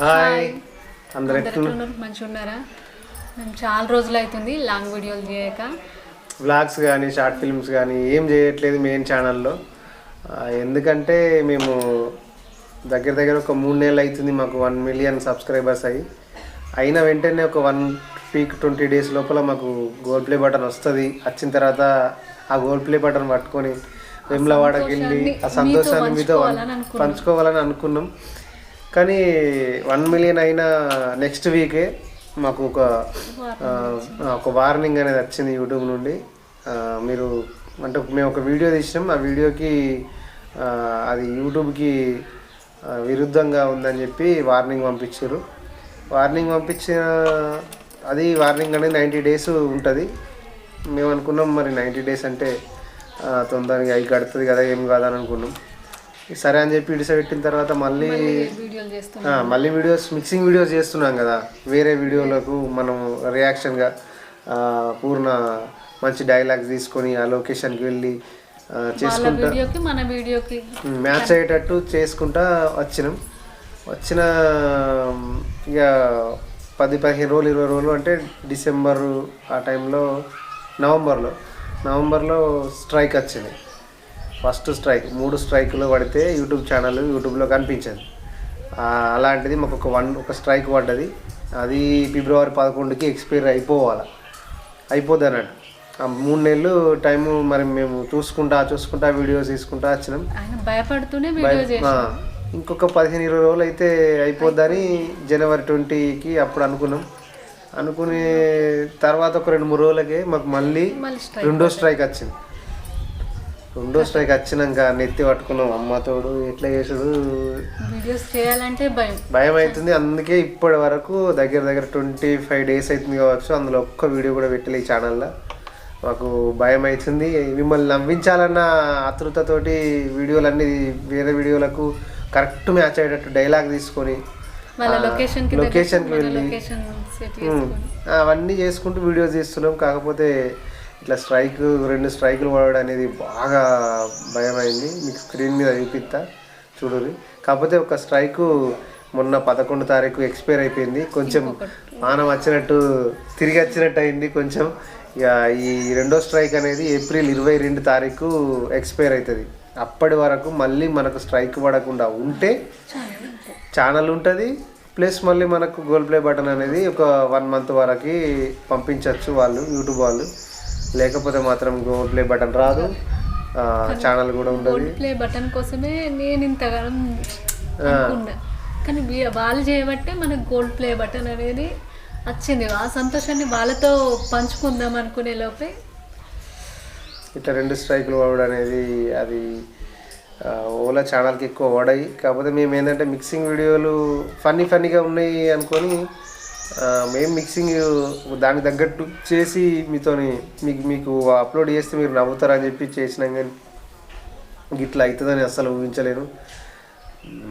Hi. అందరు మంచిగా ఉన్నారా? మేము చాలా రోజులు అవుతుంది లాంగ్ వీడియోలు చేయక. వ్లాగ్స్ కానీ షార్ట్ ఫిల్మ్స్ కానీ ఏం చేయట్లేదు మెయిన్ ఛానల్లో. ఎందుకంటే మేము దగ్గర దగ్గర ఒక మూడు నెలలు అవుతుంది మాకు వన్ మిలియన్ సబ్స్క్రైబర్స్ అయ్యి. అయిన వెంటనే ఒక వన్ వీక్ ట్వంటీ డేస్ లోపల మాకు గోల్డ్ ప్లే బటన్ వస్తుంది. వచ్చిన తర్వాత ఆ గోల్డ్ ప్లే బటన్ పట్టుకొని వెమ్లవాడకి వెళ్ళి ఆ సంతోషాన్ని మీతో పంచుకోవాలని అనుకున్నాం. కానీ వన్ మిలియన్ అయిన నెక్స్ట్ వీకే మాకు ఒక ఒక వార్నింగ్ అనేది వచ్చింది యూట్యూబ్ నుండి. మీరు అంటే మేము ఒక వీడియో తీసినాం. ఆ వీడియోకి అది యూట్యూబ్కి విరుద్ధంగా ఉందని చెప్పి వార్నింగ్ పంపించారు. వార్నింగ్ పంపించిన అది వార్నింగ్ అనేది నైంటీ డేస్ ఉంటుంది. మేము అనుకున్నాం మరి నైంటీ డేస్ అంటే తొందరగా అయి కడుతుంది కదా ఏం కాదని అనుకున్నాం. సరే అని చెప్పి ఇడిస పెట్టిన తర్వాత మళ్ళీ మళ్ళీ వీడియోస్ మిక్సింగ్ వీడియోస్ చేస్తున్నాం కదా. వేరే వీడియోలకు మనం రియాక్షన్గా పూర్ణ మంచి డైలాగ్స్ తీసుకొని ఆ లొకేషన్కి వెళ్ళి చేసుకుంటా. మన వీడియోకి మ్యాచ్ అయ్యేటట్టు చేసుకుంటా వచ్చినాం. వచ్చిన ఇక పది పదిహేను రోజులు ఇరవై రోజులు అంటే డిసెంబర్ ఆ టైంలో నవంబర్లో నవంబర్లో స్ట్రైక్ వచ్చింది. ఫస్ట్ స్ట్రైక్ మూడు స్ట్రైకులు పడితే యూట్యూబ్ ఛానల్ యూట్యూబ్లో కనిపించింది. అలాంటిది మాకు ఒక వన్ ఒక స్ట్రైక్ పడ్డది. అది ఫిబ్రవరి పదకొండుకి ఎక్స్పైర్ అయిపోవాలి అయిపోద్ది అన్నట్టు ఆ మూడు నెలలు టైము మరి మేము చూసుకుంటా చూసుకుంటా వీడియోస్ తీసుకుంటా వచ్చినాం. భయపడుతూనే ఇంకొక పదిహేను ఇరవై రోజులు అయితే అయిపోద్దని జనవరి ట్వంటీకి అప్పుడు అనుకున్నాం. అనుకునే తర్వాత ఒక రెండు మూడు రోజులకే మాకు మళ్ళీ రెండో స్ట్రైక్ వచ్చింది. రెండో స్ట్రైక్ వచ్చినాక నెత్తి పట్టుకున్నాం. అమ్మ తోడు ఎట్లా చేసుడు? వీడియోస్ చేయాలంటే భయం. భయం అవుతుంది. అందుకే ఇప్పటి వరకు దగ్గర దగ్గర ట్వంటీ ఫైవ్ డేస్ అవుతుంది కావచ్చు. అందులో ఒక్క వీడియో కూడా పెట్టలే ఈ ఛానల్లో మాకు భయం అవుతుంది. మిమ్మల్ని నవ్వించాలన్న ఆతృతతోటి వీడియోలన్నీ వేరే వీడియోలకు కరెక్ట్ మ్యాచ్ అయ్యేటట్టు డైలాగ్ తీసుకొని లొకేషన్కి వెళ్ళి అవన్నీ చేసుకుంటూ వీడియోస్ తీస్తున్నాం. కాకపోతే ఇట్లా స్ట్రైక్ రెండు స్ట్రైకులు పడడం అనేది బాగా భయం అయింది మీకు స్క్రీన్ మీద చూపిస్తా చూడుర్రి. కాకపోతే ఒక స్ట్రైక్ మొన్న పదకొండు తారీఖు ఎక్స్పైర్ అయిపోయింది. కొంచెం మానం వచ్చినట్టు తిరిగి వచ్చినట్టు అయింది కొంచెం. ఇక ఈ రెండో స్ట్రైక్ అనేది ఏప్రిల్ ఇరవై రెండు తారీఖు ఎక్స్పైర్ అవుతుంది అప్పటి వరకు మళ్ళీ మనకు స్ట్రైక్ పడకుండా ఉంటే ఛానల్ ఉంటుంది. ప్లస్ మళ్ళీ మనకు గోల్ ప్లే బటన్ అనేది ఒక వన్ మంత్ వరకు పంపించవచ్చు వాళ్ళు యూట్యూబ్ వాళ్ళు. లేకపోతే మాత్రం గోల్ ప్లే బటన్ రాదు. ఛానల్ కూడా ఉండదు. గోల్డ్ ప్లే బటన్ కోసమే నేను ఇంతగానం అనుకున్నా కానీ వాళ్ళు చేయబట్టే మనకు గోల్డ్ ప్లే బటన్ అనేది వచ్చింది. ఆ సంతోషాన్ని వాళ్ళతో పంచుకుందాం అనుకునే లోపే. ఇట్లా రెండు స్ట్రైకులు పడడం అనేది అది ఓలా ఛానల్కి ఎక్కువ పడాయి కాకపోతే మేము ఏంటంటే మిక్సింగ్ వీడియోలు ఫన్నీ ఫన్నీగా ఉన్నాయి అనుకొని మేము మిక్సింగ్ దానికి తగ్గట్టు చేసి మీతోని మీకు మీకు అప్లోడ్ చేస్తే మీరు నవ్వుతారని చెప్పి చేసినాం కానీ గిట్లా అవుతుందని అస్సలు ఊహించలేను.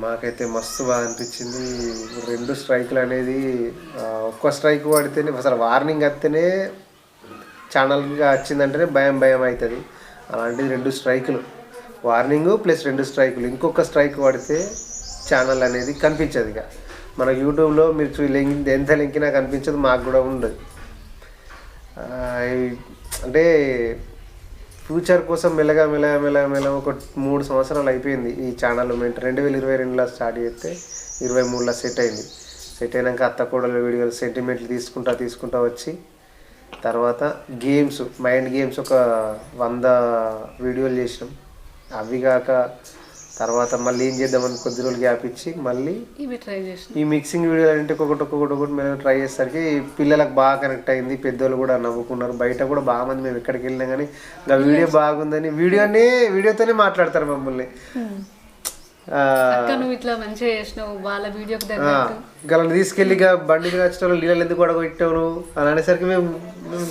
మాకైతే మస్తు బాగా అనిపించింది. రెండు స్ట్రైకులు అనేది ఒక్క స్ట్రైక్ పడితేనే అసలు వార్నింగ్ వస్తేనే ఛానల్గా వచ్చిందంటేనే భయం భయం అవుతుంది అలాంటిది రెండు స్ట్రైకులు వార్నింగ్ ప్లస్ రెండు స్ట్రైకులు ఇంకొక స్ట్రైక్ పడితే ఛానల్ అనేది కనిపించదు ఇక. మన యూట్యూబ్లో మీరు చూ లింక్ ఎంత లింకినా కనిపించదు మాకు కూడా ఉండదు. అంటే ఫ్యూచర్ కోసం మెల్లగా మెల్లగా మెల్లగా మెల్లగా ఒక మూడు సంవత్సరాలు అయిపోయింది ఈ ఛానల్ మేము. రెండు వేల ఇరవై రెండులో స్టార్ట్ చేస్తే ఇరవై మూడులో సెట్ అయింది. సెట్ అయినాక అత్త కోడల వీడియోలు సెంటిమెంట్లు తీసుకుంటా తీసుకుంటా వచ్చి తర్వాత గేమ్స్ మైండ్ గేమ్స్ ఒక వంద వీడియోలు చేసినాం. అవి కాక తర్వాత మళ్ళీ ఏం చేద్దామని కొద్ది రోజులు గ్యాప్ ఇచ్చి మళ్ళీ ఈ మిక్సింగ్ వీడియోలు అంటే ఒక్కొక్కటి ఒక్కొక్కటి ఒక్కొక్కటి మేము ట్రై చేసేసరికి పిల్లలకు బాగా కనెక్ట్ అయింది పెద్దోళ్ళు కూడా నవ్వుకున్నారు బయట కూడా బాగా మంది మేము ఎక్కడికి వెళ్ళినా కానీ ఇంకా వీడియో బాగుందని వీడియోనే వీడియోతోనే మాట్లాడతారు మమ్మల్ని. ఇంకా వాళ్ళని తీసుకెళ్ళి ఇక బండి వచ్చిన వాళ్ళు నీళ్ళు ఎందుకు పడగొట్టావు నువ్వు? అని అనేసరికి మేము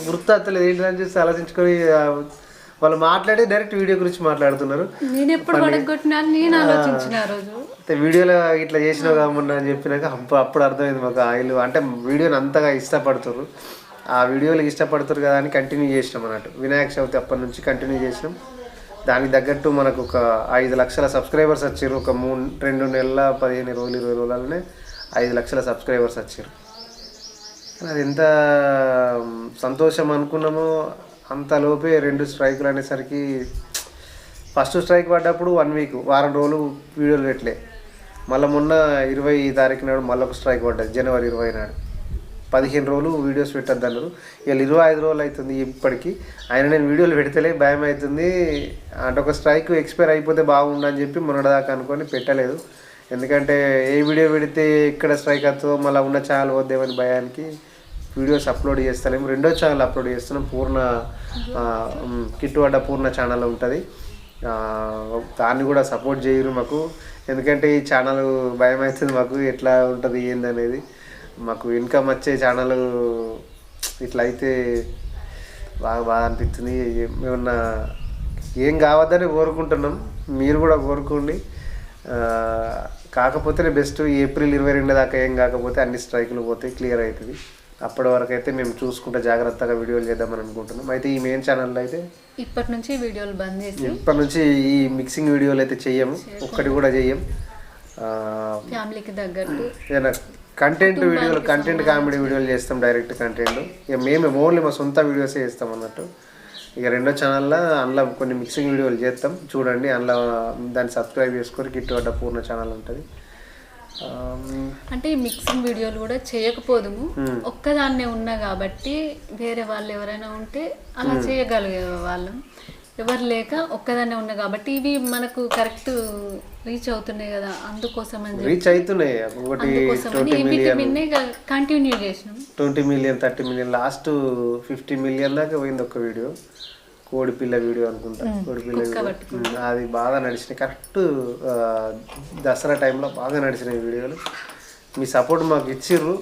గుర్తు ఏంటని చూసి ఆలోచించుకొని వాళ్ళు మాట్లాడి డైరెక్ట్ వీడియో గురించి మాట్లాడుతున్నారు. నేను ఎప్పుడు ఆలోచించిన రోజు. వీడియోలో ఇట్లా చేసినావు కామన్నా అని చెప్పినాక అప్పుడు అప్పుడు అర్థమైంది మాకు ఆయిల్ అంటే వీడియోని అంతగా ఇష్టపడుతున్నారు ఆ వీడియోలు ఇష్టపడుతారు కదా అని కంటిన్యూ చేసినాం అన్నట్టు. వినాయక చవితి అప్పటి నుంచి కంటిన్యూ చేసినాం. దానికి తగ్గట్టు మనకు ఒక ఐదు లక్షల సబ్స్క్రైబర్స్ వచ్చారు ఒక మూడు రెండు నెలల పదిహేను రోజులు ఇరవై రోజులనే ఐదు లక్షల సబ్స్క్రైబర్స్ వచ్చారు అది ఎంత సంతోషం అనుకున్నామో అంతలోపే రెండు స్ట్రైకులు అనేసరికి ఫస్ట్ స్ట్రైక్ పడ్డప్పుడు వన్ వీక్ వారం రోజులు వీడియోలు పెట్టలే. మళ్ళీ మొన్న ఇరవై తారీఖు నాడు మళ్ళీ ఒక స్ట్రైక్ పడ్డది జనవరి ఇరవై నాడు. పదిహేను రోజులు వీడియోస్ పెట్టద్దు అన్నారు. వీళ్ళు ఇరవై ఐదు రోజులు అవుతుంది ఇప్పటికీ. ఆయన నేను వీడియోలు పెడతలే భయం అవుతుంది. అంటే ఒక స్ట్రైక్ ఎక్స్పైర్ అయిపోతే బాగుండు అని చెప్పి మొన్నటిదాకా అనుకొని పెట్టలేదు. ఎందుకంటే ఏ వీడియో పెడితే ఎక్కడ స్ట్రైక్ అవుతుందో మళ్ళీ ఉన్న ఛానల్ వద్దేమని భయానికి వీడియోస్ అప్లోడ్ చేస్తలేము రెండో ఛానల్ అప్లోడ్ చేస్తున్నాం. పూర్ణ ఆ, కిట్టుబడ్డ పూర్ణ ఛానల్ ఉంటుంది. దాన్ని కూడా సపోర్ట్ చేయరు మాకు. ఎందుకంటే ఈ ఛానల్ భయం అవుతుంది మాకు ఎట్లా ఉంటుంది ఏందనేది మాకు ఇన్కమ్ వచ్చే ఛానల్ ఇట్లా అయితే బాగా బాగా అనిపిస్తుంది. ఏమన్నా ఏం కావద్దని కోరుకుంటున్నాం. మీరు కూడా కోరుకోండి. కాకపోతేనే బెస్ట్. ఏప్రిల్ ఇరవై రెండు దాకా ఏం కాకపోతే అన్ని స్ట్రైకులు పోతే క్లియర్ అవుతుంది. అప్పటి వరకు అయితే మేము చూసుకుంటే జాగ్రత్తగా వీడియోలు చేద్దామని అనుకుంటున్నాం. అయితే ఈ మెయిన్ ఛానల్లో అయితే ఇప్పటి నుంచి వీడియోలు బంద్ చేసి ఇప్పటి నుంచి ఈ మిక్సింగ్ వీడియోలు అయితే చెయ్యము. ఒక్కటి కూడా చెయ్యం. ఫ్యామిలీకి తగ్గట్టు కంటెంట్ వీడియోలు కంటెంట్ కామెడీ వీడియోలు చేస్తాం డైరెక్ట్ కంటెంట్ ఇక మేము ఓన్లీ మా సొంత వీడియోసే చేస్తాం అన్నట్టు. ఇక రెండో ఛానల్లో అందులో కొన్ని మిక్సింగ్ వీడియోలు చేస్తాం. చూడండి అందులో దాన్ని సబ్స్క్రైబ్ చేసుకొని కిట్టుబడ్డ పూర్ణ ఛానల్ ఉంటుంది. అంటే ఈ మిక్సింగ్ వీడియోలు కూడా చేయకపోదుము. ఒక్కదాన్నే ఉన్నా కాబట్టి వేరే వాళ్ళు ఎవరైనా ఉంటే అలా చేయగలిగే వాళ్ళం. ఎవరు లేక ఒక్కదాన్నే ఉన్నా కాబట్టి ఇవి మనకు కరెక్ట్ రీచ్ అవుతున్నాయి కదా అందుకోసం అని రీచ్ అవుతున్నాయి. ఒకటి కంటిన్యూ చేసినాం. Twenty million thirty million last fifty million దాకా పోయింది ఒక వీడియో. కోడి పిల్ల వీడియో అనుకుంటా. కోడి పిల్ల వీడియో. అది బాగా నడిచినాయి. కరెక్ట్ దసరా టైంలో బాగా నడిచినాయి వీడియోలు. మీ సపోర్ట్ మాకు ఇచ్చిర్రు.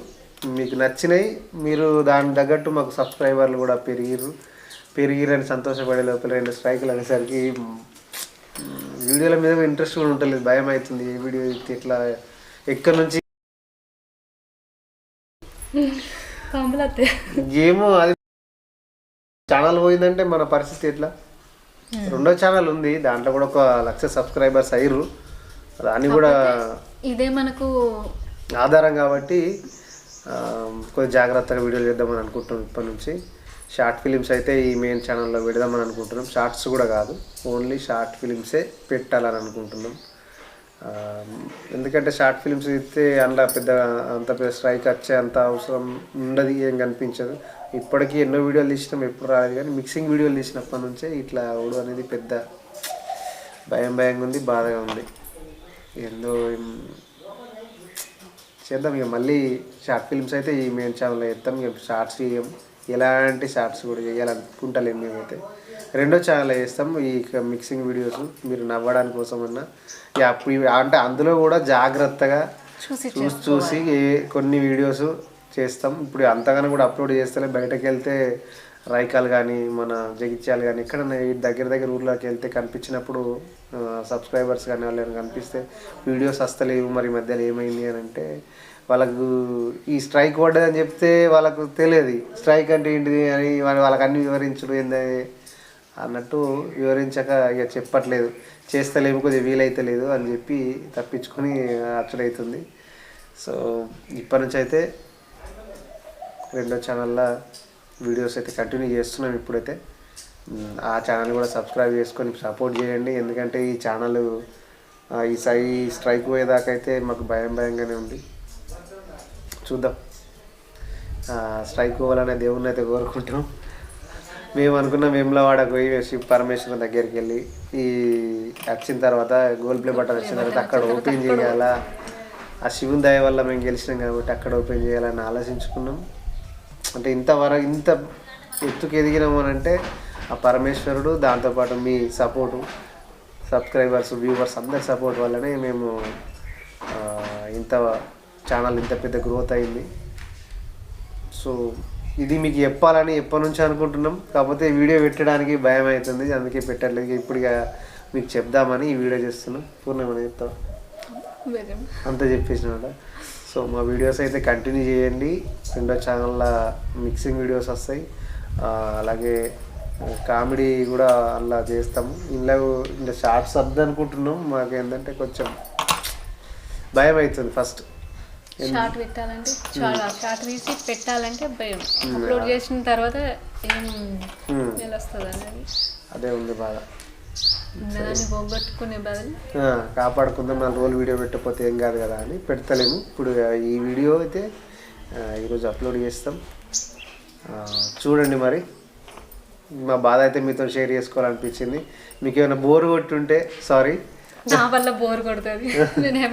మీకు నచ్చినాయి. మీరు దాని తగ్గట్టు మాకు సబ్స్క్రైబర్లు కూడా పెరిగిర్రు. పెరిగిరని సంతోషపడే లోపల రెండు స్ట్రైకులు అనేసరికి వీడియోల మీద ఇంట్రెస్ట్ కూడా ఉంటుంది భయం అవుతుంది. ఏ వీడియో ఎట్లా ఎక్కడి నుంచి ఏమో అది ఛానల్ పోయిందంటే మన పరిస్థితి ఎట్లా? రెండో ఛానల్ ఉంది దాంట్లో కూడా ఒక లక్ష సబ్స్క్రైబర్స్ అయ్యారు దాన్ని కూడా ఇదే మనకు ఆధారం కాబట్టి కొంచెం జాగ్రత్తగా వీడియోలు చేద్దామని అనుకుంటున్నాం ఇప్పటి నుంచి. షార్ట్ ఫిలిమ్స్ అయితే ఈ మెయిన్ ఛానల్లో పెడదామని అనుకుంటున్నాం. షార్ట్స్ కూడా కాదు ఓన్లీ షార్ట్ ఫిలిమ్సే పెట్టాలని అనుకుంటున్నాం. ఎందుకంటే షార్ట్ ఫిలిమ్స్ ఇస్తే అందులో పెద్ద అంత పెద్ద స్ట్రైక్ వచ్చే అంత అవసరం ఉండదు ఏం కనిపించదు. ఇప్పటికీ ఎన్నో వీడియోలు తీసినాం ఎప్పుడు రాలేదు కానీ మిక్సింగ్ వీడియోలు తీసినప్పటి నుంచే ఇట్లా అవడం అనేది పెద్ద భయం భయంగా ఉంది బాధగా ఉంది. ఏందో చేద్దాం ఇక మళ్ళీ షార్ట్ ఫిల్మ్స్ అయితే ఈ మెయిన్ ఛానల్లో చేస్తాం ఇక షార్ట్స్ చేయం ఎలాంటి షార్ట్స్ కూడా చేయాలనుకుంటలేము మేమైతే. రెండో ఛానల్లో చేస్తాం. ఈ మిక్సింగ్ వీడియోస్ మీరు నవ్వడానికి అప్పుడు ఇవి- అంటే అందులో కూడా జాగ్రత్తగా చూసి చూసి కొన్ని వీడియోస్ చేస్తాం. ఇప్పుడు అంతగానో కూడా అప్లోడ్ చేస్తలే. బయటకు వెళ్తే రైకాలు కానీ మన జగిత్యాలు కానీ ఈ దగ్గర దగ్గర ఊర్లోకి వెళ్తే కనిపించినప్పుడు సబ్స్క్రైబర్స్ కానీ వాళ్ళని కనిపిస్తే వీడియోస్ వస్తలేవు మరి మధ్యలో ఏమైంది అని అంటే వాళ్ళకు ఈ స్ట్రైక్ పడ్డదని చెప్తే వాళ్ళకు తెలియదు. స్ట్రైక్ అంటే ఏంటిది అని వాళ్ళ- వాళ్ళకి అన్ని వివరించడం ఏంది అన్నట్టు వివరించక ఇక చెప్పట్లేదు. చేస్తలేము కొద్దిగా వీలైతే లేదు అని చెప్పి తప్పించుకొని అచ్చుడవుతుంది సో ఇప్పటి నుంచి అయితే రెండో ఛానల్లో వీడియోస్ అయితే కంటిన్యూ చేస్తున్నాం ఇప్పుడైతే. ఆ ఛానల్ కూడా సబ్స్క్రైబ్ చేసుకొని సపోర్ట్ చేయండి. ఎందుకంటే ఈ ఛానల్ ఈ సై స్ట్రైక్ పోయేదాకా అయితే మాకు భయం భయంగానే ఉంది. చూద్దాం. స్ట్రైక్ పోవాలనే దేవుణ్ణి అయితే కోరుకుంటాం మేము అనుకున్న వేములవాడకు శివ పరమేశ్వరం దగ్గరికి వెళ్ళి ఈ వచ్చిన తర్వాత గోల్ ప్లే బటన్ వచ్చిన తర్వాత అక్కడ ఓపెన్ చేయాలా? ఆ శివుని దయ వల్ల మేము గెలిచినాం కాబట్టి అక్కడ ఓపెన్ చేయాలని ఆలోచించుకున్నాం. అంటే ఇంతవరకు ఇంత ఎత్తుకు ఎదిగినాము అని అంటే ఆ పరమేశ్వరుడు దాంతోపాటు మీ సపోర్టు సబ్స్క్రైబర్స్ వ్యూవర్స్ అందరి సపోర్ట్ వల్లనే మేము ఇంత ఛానల్ ఇంత పెద్ద గ్రోత్ అయింది. సో ఇది మీకు చెప్పాలని ఎప్పటి నుంచి అనుకుంటున్నాం? కాకపోతే వీడియో పెట్టడానికి భయం అవుతుంది. అందుకే పెట్టట్లేదు. ఇప్పుడు మీకు చెప్దామని ఈ వీడియో చేస్తున్నాం. పూర్ణమని చెప్తాం అంత చెప్పేసిన సో మా వీడియోస్ అయితే కంటిన్యూ చేయండి. రెండో ఛానల్లో మిక్సింగ్ వీడియోస్ వస్తాయి. అలాగే కామెడీ కూడా అలా చేస్తాము. ఇంట్లో ఇంకా షార్ట్స్ వద్దు అనుకుంటున్నాం మాకు ఏంటంటే కొంచెం భయం అవుతుంది ఫస్ట్ షార్ట్ పెట్టాలంటే చాలా షార్ట్ తీసి పెట్టాలంటే భయం. అప్లోడ్ చేసిన తర్వాత ఏం ఉమ్, వస్తుంది అనేది. అదే ఉంది బాధ. పోగొట్టుకునే బదులు. కాపాడుకుందాం నాలుగు రోజులు వీడియో పెట్టకపోతే ఏం కాదు కదా అని పెడతలేము. ఇప్పుడు ఈ వీడియో అయితే ఈరోజు అప్లోడ్ చేస్తాం. చూడండి మరి. మా బాధ అయితే మీతో షేర్ చేసుకోవాలనిపించింది. మీకు ఏమైనా బోర్ కొట్టుంటే సారీ నా వల్ల బోర్ కొడుతుంది. నేనేం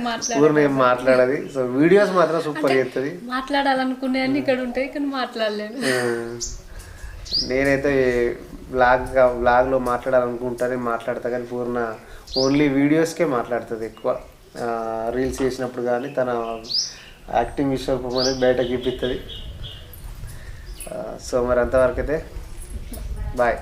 ఏం మాట్లాడది. సో వీడియోస్ మాత్రం సూపర్ చేస్తుంది. మాట్లాడాలనుకునే అన్ని ఇక్కడ ఉంటాయి కానీ మాట్లాడలేను. నేనైతే బ్లాగ్ బ్లాగ్లో మాట్లాడాలనుకుంటానే మాట్లాడతా కానీ పూర్ణ ఓన్లీ వీడియోస్కే మాట్లాడుతుంది ఎక్కువ. రీల్స్ చేసినప్పుడు కానీ తన యాక్టింగ్ విశ్వరూపం అనేది బయటకి ఇప్పిస్తుంది సో మరి అంతవరకు అయితే బాయ్